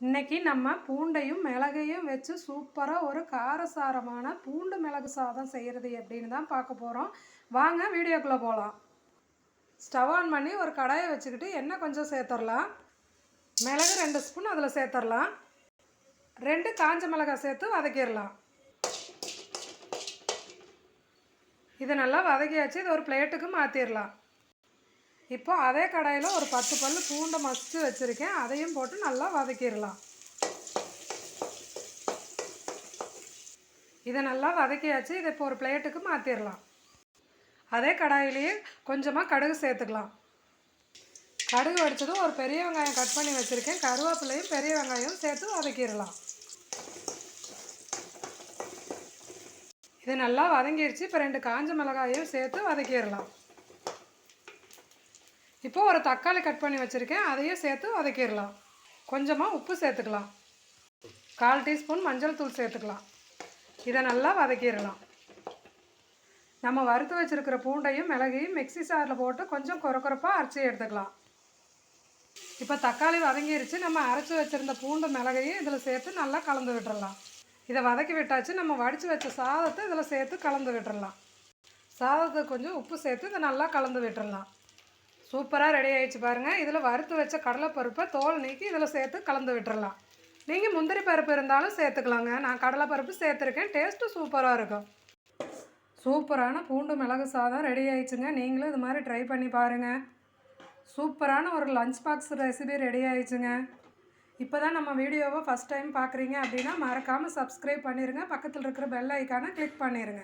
இன்னைக்கு நம்ம பூண்டையும் மிளகையும் வச்சு சூப்பராக ஒரு காரசாரமான பூண்டு மிளகு சாதம் செய்கிறது எப்படின்னு தான் பார்க்க போகிறோம் வாங்க வீடியோக்குள்ளே போகலாம் ஸ்டவ் ஆன் பண்ணி ஒரு கடாயை வச்சுக்கிட்டு எண்ணெய் கொஞ்சம் சேர்த்துடலாம். மிளகு ரெண்டு ஸ்பூன் அதில் சேர்த்துடலாம். ரெண்டு காஞ்ச மிளகாய் சேர்த்து வதக்கிடலாம். இதை நல்லா வதக்கியாச்சு இது ஒரு பிளேட்டுக்கு மாற்றிடலாம் இப்போ அதே கடாயில் ஒரு பத்து பல் பூண்டை மசித்து வச்சுருக்கேன். அதையும் போட்டு நல்லா வதக்கிடலாம். இதை நல்லா வதக்கியாச்சு. இதை இப்போ ஒரு பிளேட்டுக்கு மாற்றிடலாம் அதே கடாயிலேயே கொஞ்சமாக கடுகு சேர்த்துக்கலாம். கடுகு வடித்ததும் ஒரு பெரிய வெங்காயம் கட் பண்ணி வச்சுருக்கேன். கருவேப்பிலையும் பெரிய வெங்காயம் சேர்த்து வதக்கிடலாம். இது நல்லா வதங்கிடுச்சு இப்போ ரெண்டு காஞ்ச மிளகாயும் சேர்த்து வதக்கிடலாம். இப்போ ஒரு தக்காளி கட் பண்ணி வச்சுருக்கேன். அதையும் சேர்த்து வதக்கிடலாம். கொஞ்சமாக உப்பு சேர்த்துக்கலாம். கால் டீஸ்பூன் மஞ்சள் தூள் சேர்த்துக்கலாம். இதை நல்லா வதக்கிடலாம். நம்ம வறுத்து வச்சுருக்கிற பூண்டையும் மிளகையும் மிக்ஸி சாரில் போட்டு கொஞ்சம் குறக்குறப்பாக அரைச்சி எடுத்துக்கலாம். இப்போ தக்காளி வதங்கிருச்சு. நம்ம அரைச்சி வச்சுருந்த பூண்டு மிளகையும் இதில் சேர்த்து நல்லா கலந்து விட்டுறலாம். இதை வதக்கி விட்டாச்சு. நம்ம வடித்து வச்ச சாதத்தை இதில் சேர்த்து கலந்து விட்டுறலாம். சாதத்தை கொஞ்சம் உப்பு சேர்த்து இதை நல்லா கலந்து விட்டுறலாம். சூப்பராக ரெடி ஆகிடுச்சு பாருங்கள் இதில் வறுத்து வச்ச கடலைப்பருப்பை தோல் நீக்கி இதில் சேர்த்து கலந்து விட்டுறலாம். நீங்கள் முந்திரி பருப்பு இருந்தாலும் சேர்த்துக்கலாங்க. நான் கடலைப்பருப்பு சேர்த்துருக்கேன். டேஸ்ட்டு சூப்பராக இருக்கும். சூப்பரான பூண்டு மிளகு சாதம் ரெடி ஆயிடுச்சுங்க. நீங்களும் இது மாதிரி ட்ரை பண்ணி பாருங்கள் சூப்பரான ஒரு லஞ்ச் பாக்ஸ் ரெசிபி ரெடி ஆயிடுச்சுங்க. இப்போ தான் நம்ம வீடியோவை ஃபஸ்ட் டைம் பார்க்குறீங்க அப்படின்னா மறக்காமல் சப்ஸ்கிரைப் பண்ணிடுங்க பக்கத்தில் இருக்கிற பெல் ஐக்கானை கிளிக் பண்ணிடுங்க